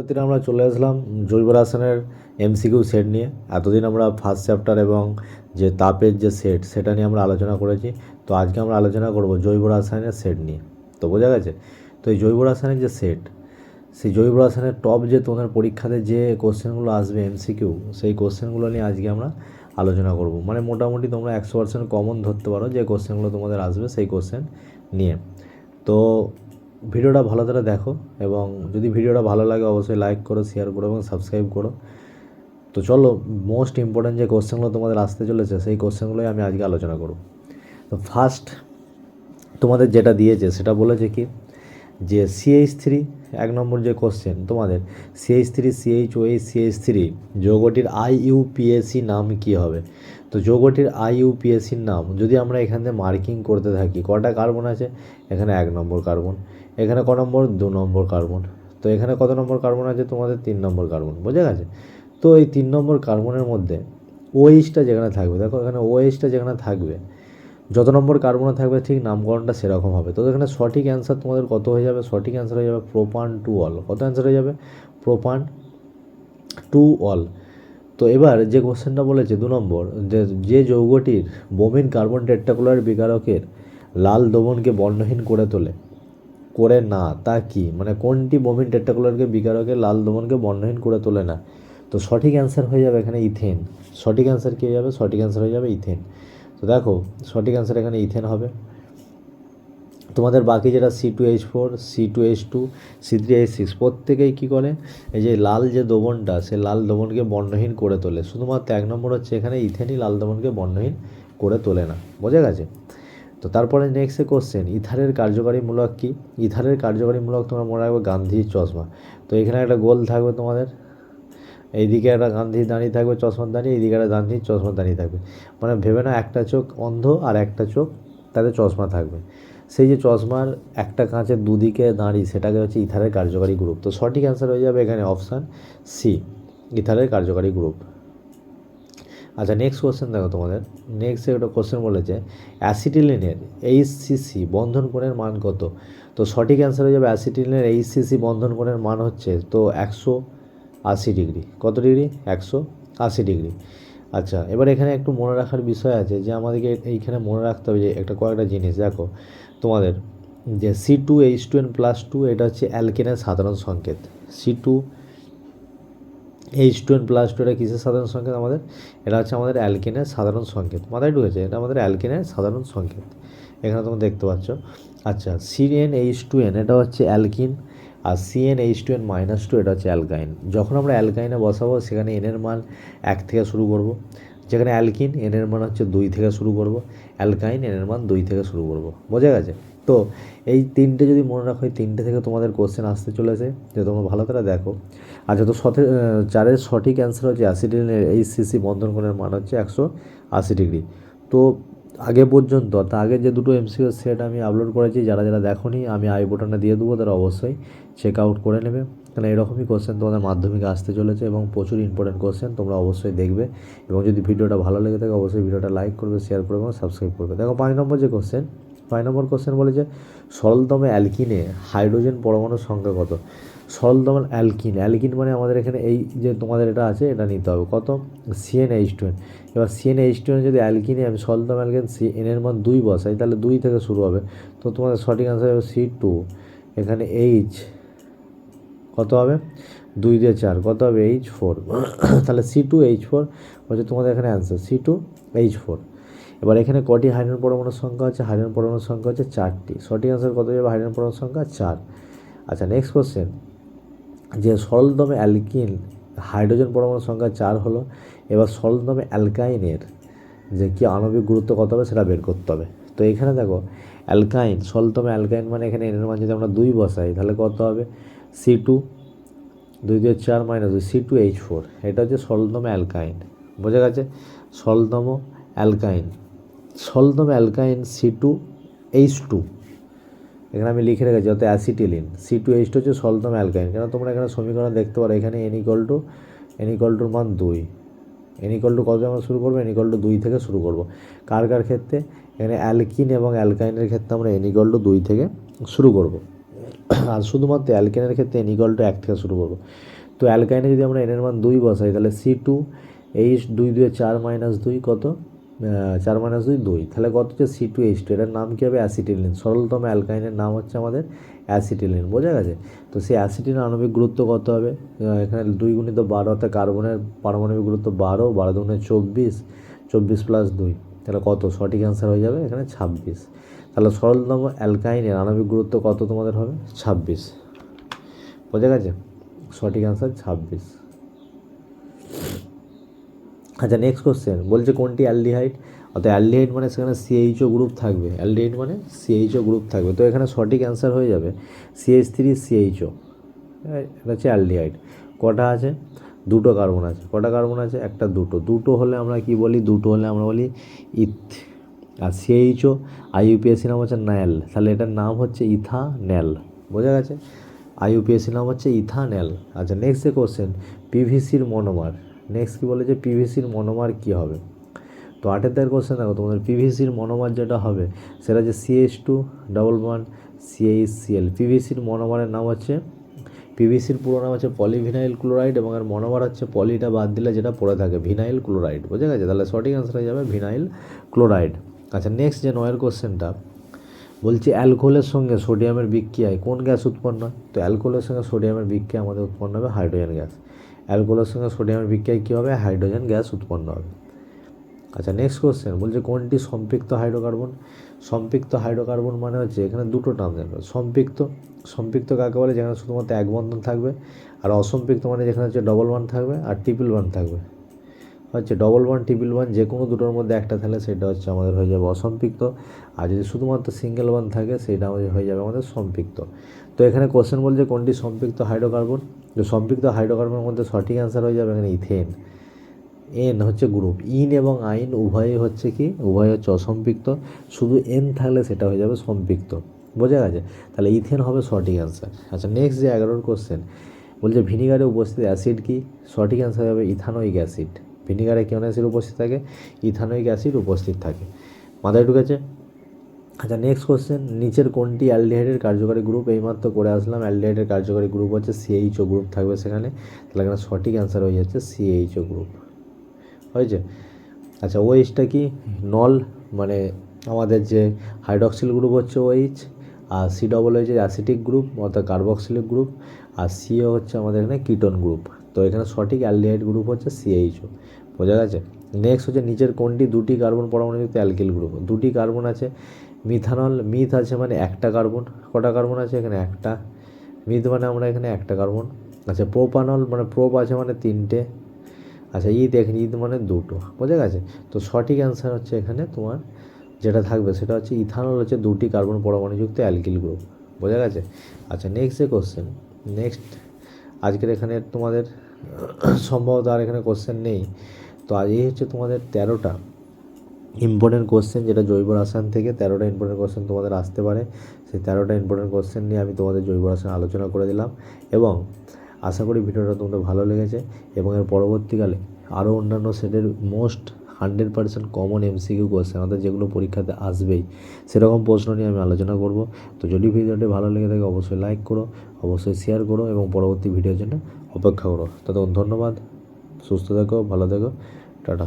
এতদিন আমরা চলে আসলাম জৈব রাসায়নের এমসিকিউ সেট নিয়ে। এতদিন আমরা ফার্স্ট চ্যাপ্টার এবং যে তাপের যে সেট সেটা নিয়ে আমরা আলোচনা করেছি। তো আজকে আমরা আলোচনা করব জৈব রাসায়নের সেট নিয়ে। তো বোঝা গেছে? তো এই জৈব রাসায়নের যে সেট সেই জৈব রাসায়নের টপ যে তোমাদের পরীক্ষাতে যে কোশ্চেনগুলো আসবে এমসিকিউ সেই কোশ্চেনগুলো নিয়ে আজকে আমরা আলোচনা করব। মানে মোটামুটি তোমরা একশো পার্সেন্ট কমন ধরতে পারো যে কোশ্চেনগুলো তোমাদের আসবে সেই কোশ্চেন নিয়ে। তো ভিডিওটা ভালো করে দেখো এবং যদি ভিডিওটা ভালো লাগে অবশ্যই লাইক করো শেয়ার করো এবং সাবস্ক্রাইব করো। তো চলো মোস্ট ইম্পর্ট্যান্ট যে কোশ্চেনগুলো তোমাদের আসতে চলেছে, সেই কোশ্চেনগুলোই আমি আজকে আলোচনা করব। তো ফার্স্ট তোমাদের যেটা দিয়েছে সেটা বলেছে কি? যে সিএইচ থ্রি এক নম্বর যে কোশ্চেন তোমাদের CH three CH OH CH three যৌগটির IUPAC নাম কি হবে? তো যৌগটির আইইউপিএসির নাম যদি আমরা এখান থেকে মার্কিং করতে থাকি, কটা কার্বন আছে? এখানে এক নম্বর কার্বন এখানে ক নম্বর? দু নম্বর কার্বন। তো এখানে কত নম্বর কার্বন আছে? তোমাদের তিন নম্বর কার্বন। বোঝা গেছে? তো এই তিন নম্বর কার্বনের মধ্যে ওএইচটা যেখানে থাকবে, দেখো এখানে ওএইচটা যেখানে থাকবে, যত নম্বর কার্বনে থাকবে, ঠিক নামকরণটা সেরকম হবে। তো এখানে সঠিক অ্যান্সার তোমাদের কত হয়ে যাবে? সঠিক অ্যান্সার হয়ে যাবে প্রোপান টু অল কত অ্যান্সার হয়ে যাবে? প্রোপান টু অল তো এবার যে কোশ্চেনটা বলেছে, দু নম্বর, যে যে যৌগটির বোমিন কার্বন টেট্টাকুলার বিকারকের লাল দমনকে বর্ণহীন করে তোলে করে না, তা কি? মানে কোনটি বোমিন টেট্টাকুলারকে বিকারকে লাল দমনকে বর্ণহীন করে তোলে না? তো সঠিক অ্যান্সার হয়ে যাবে এখানে ইথেন। সঠিক অ্যান্সার কী হয়ে যাবে? সঠিক অ্যান্সার হয়ে যাবে ইথেন। তো দেখো, সঠিক অ্যান্সার এখানে ইথেন হবে। তোমাদের বাকি যেটা C two H four C two H two C three H six প্রত্যেকেই কী করে? এই যে লাল যে দমনটা, সে লাল দমনকে বর্ণহীন করে তোলে। শুধুমাত্র এক নম্বর হচ্ছে এখানে ইথেনই লাল দমনকে বর্ণহীন করে তোলে না। বোঝা গেছে? তো তারপরে নেক্সট কোশ্চেন ইথারের কার্যকারীমূলক কি? ইথারের কার্যকারীমূলক তোমরা মনে রাখবে গান্ধীর চশমা। তো এখানে একটা গোল থাকবে তোমাদের। এইদিকে একটা গান্ধীর দাঁড়িয়ে থাকবে চশমার দাঁড়িয়ে এইদিকে একটা গান্ধীর চশমা দাঁড়িয়ে থাকবে। মানে ভেবে না একটা চোখ অন্ধ আর একটা চোখ তাতে চশমা থাকবে। সেই যে চশমার একটা কাঁচের দুদিকে দাঁড়িয়ে সেটাকে হচ্ছে ইথারের কার্যকারী গ্রুপ তো সঠিক অ্যান্সার হয়ে যাবে এখানে অপশান সি ইথারের কার্যকারী গ্রুপ আচ্ছা নেক্সট কোশ্চেন দেখো তোমাদের। নেক্সট একটা কোশ্চেন বলেছে অ্যাসিটিলিনের এইচসিসি বন্ধন কোণের মান কত? তো সঠিক অ্যান্সার হয়ে যাবে অ্যাসিটিলিনের এইচসিসি বন্ধন কোণের মান হচ্ছে তো একশো আশি ডিগ্রি কত ডিগ্রি একশো আশি ডিগ্রি আচ্ছা এবার এখানে একটু মনে রাখার বিষয় আছে যে আমাদেরকে এইখানে মনে রাখতে হবে যে একটা কয়েকটা জিনিস। দেখো, তোমাদের যে C two H two N plus two এটা হচ্ছে অ্যালকেনের সাধারণ সংকেত। C two H two N plus two এটা কিসের সাধারণ সংকেত আমাদের? এটা হচ্ছে আমাদের অ্যালকিনের সাধারণ সংকেত। মাথায় ঢুকেছে? এটা আমাদের অ্যালকেনের সাধারণ সংকেত। এখানে তোমরা দেখতে পাচ্ছ। আচ্ছা C N H two N এটা হচ্ছে অ্যালকিন। আর C N H two N minus two এটা হচ্ছে অ্যালকাইন। যখন আমরা অ্যালকাইনে বসাবো, সেখানে এনের মান এক থেকে শুরু করব। যেখানে অ্যালকিন এনের মান হচ্ছে দুই থেকে শুরু করব। অ্যালকাইন এনের মান দুই থেকে শুরু করব। বোঝা গেছে? তো, এই তিনটে যদি মনে রাখো, এই তিনটে থেকে তোমাদের কোশ্চেন আসতে চলেছে। যে তোমরা ভালো করে দেখো আচ্ছা তো সথে চারের সঠিক অ্যান্সার হচ্ছে অ্যাসিডিনের এই সিসি বন্ধন কোণের মান হচ্ছে একশো আশি ডিগ্রি তো আগে পর্যন্ত তা আগে যে দুটো এমসিও সেট আমি আপলোড করেছি, যারা যারা দেখোনি, আমি আই বোটানে দিয়ে দেবো, তারা অবশ্যই চেক আউট করে নেবে। কারণ এরকমই কোশ্চেন তোমাদের মাধ্যমিকে আসতে চলেছে এবং প্রচুর ইম্পর্টেন্ট কোশ্চেন তোমরা অবশ্যই দেখবে। এবং যদি ভিডিওটা ভালো লেগে থাকে, অবশ্যই ভিডিওটা লাইক করবে শেয়ার করবে এবং সাবস্ক্রাইব করবে। দেখো, পাঁচ নম্বর যে কোশ্চেন পাঁচ নম্বর কোশ্চেন বলেছে, সরলতম অ্যালকিনে হাইড্রোজেন পরমাণুর সংখ্যা কত? সরলতম অ্যালকিন। অ্যালকিন মানে আমাদের এখানে এই যে তোমাদের এটা আছে, এটা নিতে হবে। কত? সিএন এইচ টু এন এবার সিএন এইচ টু এন যদি অ্যালকিনে আমি সরলতম অ্যালকিন সি এনের মান দুই বসাই, তাহলে দুই থেকে শুরু হবে। তো তোমাদের সঠিক আনসার হবে সি টু এখানে এইচ কত হবে? দুই দিয়ে চার। কত হবে? এইচ ফোর তাহলে সি টু এইচ ফোর হচ্ছে তোমাদের এখানে answer C two H four এবার এখানে কটি হাইড্রোজেন পরমাণুর সংখ্যা হচ্ছে হাইড্রোজেন পরমাণুর সংখ্যা হচ্ছে চারটি। সঠিক অ্যান্সার কত যাবে? হাইড্রোজেন পরমাণুর সংখ্যা চার। আচ্ছা নেক্সট কোশ্চেন যে সরলতম অ্যালকিন, হাইড্রোজেন পরমাণুর সংখ্যা চার হলো, এবার সরলতম অ্যালকাইনের যে কি আণবিক গুরুত্ব কত হবে সেটা বের করতে হবে। তো এখানে দেখো, অ্যালকাইন, সরলতম অ্যালকাইন মানে এখানে এনের মান যদি আমরা দুই বসাই, তাহলে কত হবে? সি টু দুই দুই চার মাইনাস দুই সি টু এইচ ফোর এটা হচ্ছে সরলতম অ্যালকাইন। বোঝা গেছে? সরলতম alkyne সরলতম alkyne C two H two এখানে আমি লিখে রেখেছি অর্থাৎ acetylene. C two H two হচ্ছে সলতম অ্যালকাইন। কেন তোমরা এখানে সমীকরণ দেখতে পারো, এখানে N equal two N equal টুর মান দুই। এন ইকল টু কবে আমরা শুরু করব? এন ইকল টু দুই থেকে শুরু করব। কার কার ক্ষেত্রে? এখানে অ্যালকিন এবং অ্যালকাইনের ক্ষেত্রে আমরা এন ইকল টু দুই থেকে শুরু করব। আর শুধুমাত্র অ্যালকেনের ক্ষেত্রে এন ইকুয়াল টু এক থেকে শুরু করব। তো অ্যালকাইনে যদি আমরা এনের মান দুই বসাই, তাহলে সি টু এইচ দুই দুয়ে চার মাইনাস দুই কত? চার মাইনাস দুই দুই। তাহলে কত হচ্ছে? সি টু এইচ টু এটার নাম কী হবে? অ্যাসিটিলিন সরলতম অ্যালকাইনের নাম হচ্ছে আমাদের অ্যাসিটিলিন বোঝা গেছে? তো সেই অ্যাসিটিলিন আণবিক গুরুত্ব কত হবে? এখানে দুই গুণিত বারো, অর্থাৎ কার্বনের পারমাণবিক গুরুত্ব বারো বারো দুগুণে চব্বিশ চব্বিশ প্লাস দুই। তাহলে কত? সঠিক অ্যান্সার হয়ে যাবে এখানে ছাব্বিশ। তাহলে সরলতম অ্যালকাইনের আণবিক গুরুত্ব কত তোমাদের হবে? ছাব্বিশ। বোঝা গেছে? সঠিক অ্যান্সার ছাব্বিশ। আচ্ছা নেক্সট কোশ্চেন বলছে কোনটি অ্যালডিহাইড? অর্থাৎ অ্যালডিহাইড মানে সেখানে সিএইচও গ্রুপ থাকবে। অ্যালডিহাইড মানে সিএইচও গ্রুপ থাকবে। তো এখানে সঠিক অ্যান্সার হয়ে যাবে সিএইচ থ্রি সিএইচও এটা হচ্ছে অ্যালডিহাইড। কটা আছে? দুটো কার্বন আছে। কটা কার্বন আছে? একটা, দুটো। দুটো হলে আমরা কি বলি? দুটো হলে আমরা বলি ইথ। আর সিএইচও আইইউপিএসসি নাম হচ্ছে ন্যাল। তাহলে এটার নাম হচ্ছে ইথা ন্যাল বোঝা গেছে? আইইউপিএসসি নাম হচ্ছে ইথানেল। আচ্ছা নেক্সট যে কোশ্চেন পিভিসির মনোমার। নেক্সট কী বলে যে পিভিসির মনোমার কী হবে? তো আটের তার কোশ্চেন দেখো, তোমাদের পিভিসির মনোমার যেটা হবে, সেটা হচ্ছে CH two double one CH CL পিভিসির মনোমারের নাম হচ্ছে পিভিসির পুরো নাম হচ্ছে পলিভিনাইল ক্লোরাইড এবং এর মনোমার হচ্ছে পলিটা বাদ দিলে যেটা পড়ে থাকে ভিনাইল ক্লোরাইড বুঝে গেছে? তাহলে সঠিক অ্যান্সার হয়ে যাবে ভিনাইল ক্লোরাইড আচ্ছা নেক্সট যে নয়ের কোশ্চেনটা বলছি অ্যালকোহলের সঙ্গে সোডিয়ামের বিক্রিয়ায় কোন গ্যাস উৎপন্ন হয়? তো অ্যালকোহলের সঙ্গে সোডিয়ামের বিক্রিয়া আমাদের উৎপন্ন হবে হাইড্রোজেন গ্যাস অ্যালকোহলের সঙ্গে সোডিয়ামের বিক্রিয়ায় কী হবে? হাইড্রোজেন গ্যাস উৎপন্ন হবে। আচ্ছা নেক্সট কোশ্চেন বলছে কোনটি সম্পৃক্ত হাইড্রোকার্বন? সম্পৃক্ত হাইড্রোকার্বন মানে হচ্ছে এখানে দুটো টার্ম জানবে সম্পৃক্ত সম্পৃক্ত কাকে বলে? যেখানে শুধুমাত্র এক বন্ধন থাকবে। আর অসম্পৃক্ত মানে যেখানে হচ্ছে ডবল ওয়ান থাকবে আর ট্রিপল ওয়ান থাকবে। হচ্ছে ডবল ওয়ান ট্রিপল ওয়ান যে কোনো দুটোর মধ্যে একটা থাকলে সেটা হচ্ছে আমাদের হয়ে যাবে অসম্পৃক্ত। আর যদি শুধুমাত্র সিঙ্গেল ওয়ান থাকে সেটা আমাদের হয়ে যাবে আমাদের সম্পৃক্ত। তো এখানে কোশ্চেন বলছে, কোনটি সম্পৃক্ত হাইড্রোকার্বন তো সম্পৃক্ত হাইড্রোকার্বনের মধ্যে সঠিক অ্যান্সার হয়ে যাবে এখানে ইথেন এন হচ্ছে গ্রুপ ইন এবং আইন উভয়ই হচ্ছে কি? উভয় হচ্ছে অসম্পৃক্ত। শুধু এন থাকলে সেটা হয়ে যাবে সম্পৃক্ত। বোঝা গেছে? তাহলে ইথেন হবে সঠিক অ্যান্সার আচ্ছা নেক্সট যে এগারোর কোশ্চেন বলছে ভিনিগারে উপস্থিত অ্যাসিড কি? সঠিক অ্যান্সার হবে ইথানোইক অ্যাসিড ভিনিগারে কেমন অ্যাসিড উপস্থিত থাকে? ইথানোইক অ্যাসিড উপস্থিত থাকে। মাথায় ঢুকেছে? আচ্ছা নেক্সট কোশ্চেন নিচের কোনটি অ্যালডিহাইডের কার্যকারী গ্রুপ এইমাত্র করে আসলাম, অ্যালডিহাইডের কার্যকারী গ্রুপ হচ্ছে সিএইচও গ্রুপ থাকবে সেখানে। তাহলে এখানে সঠিক অ্যান্সার হয়ে যাচ্ছে সিএইচও গ্রুপ হয়েছে? আচ্ছা ওএইচটা কি? নল মানে আমাদের যে হাইড্রক্সিল গ্রুপ হচ্ছে ওএইচ আর সি ডবল হচ্ছে অ্যাসিটিক গ্রুপ অর্থাৎ কার্বক্সিলিক গ্রুপ আর সিও হচ্ছে আমাদের এখানে কিটন গ্রুপ তো এখানে সঠিক অ্যালডিহাইড গ্রুপ হচ্ছে সিএইচও বোঝা গেছে? নেক্সট হচ্ছে নিচের কোনটি? দুটি কার্বন পরমাণুযুক্ত অ্যালকিল গ্রুপ দুটি কার্বন আছে মিথানল, মিথ আছে মানে একটা কার্বন, কটা কার্বন আছে এখানে? একটা। মিথ মানে আমরা এখানে একটা কার্বন। আচ্ছা প্রোপানল মানে প্রোপ আছে মানে তিনটে। আচ্ছা ঈদ দেখেন, ঈদ মানে দুটো, বোঝা গেছে? তো সঠিক অ্যান্সার হচ্ছে এখানে তোমার যেটা থাকবে, সেটা হচ্ছে ইথানল হচ্ছে দুটি কার্বন পরমাণুযুক্ত অ্যালকিল গ্রুপ, বোঝা গেছে? আচ্ছা নেক্সট যে কোশ্চেন নেক্সট আজকের এখানে তোমাদের সম্ভবত আর এখানে কোশ্চেন নেই। তো আজ এই হচ্ছে তোমাদের তেরোটা। ইম্পর্টেন্ট কোশ্চেন যেটা জৈব রসায়ন থেকে তেরোটা ইম্পর্টেন্ট কোশ্চেন তোমাদের আসতে পারে। সেই তেরোটা ইম্পর্টেন্ট কোশ্চেন নিয়ে আমি তোমাদের জৈব রসায়ন আলোচনা করে দিলাম এবং আশা করি ভিডিওটা তোমাদের ভালো লেগেছে এবং এর পরবর্তীকালে আরও অন্যান্য সেটের most hundred percent common MCQ question আমাদের যেগুলো পরীক্ষাতে আসবেই, সেরকম প্রশ্ন নিয়ে আমি আলোচনা করব। তো যদি ভিডিওটি ভালো লেগে থাকে, অবশ্যই লাইক করো, অবশ্যই শেয়ার করো এবং পরবর্তী ভিডিওর জন্য অপেক্ষা করো। ততক্ষণ ধন্যবাদ, সুস্থ থেকো, ভালো থেকো, টাটা।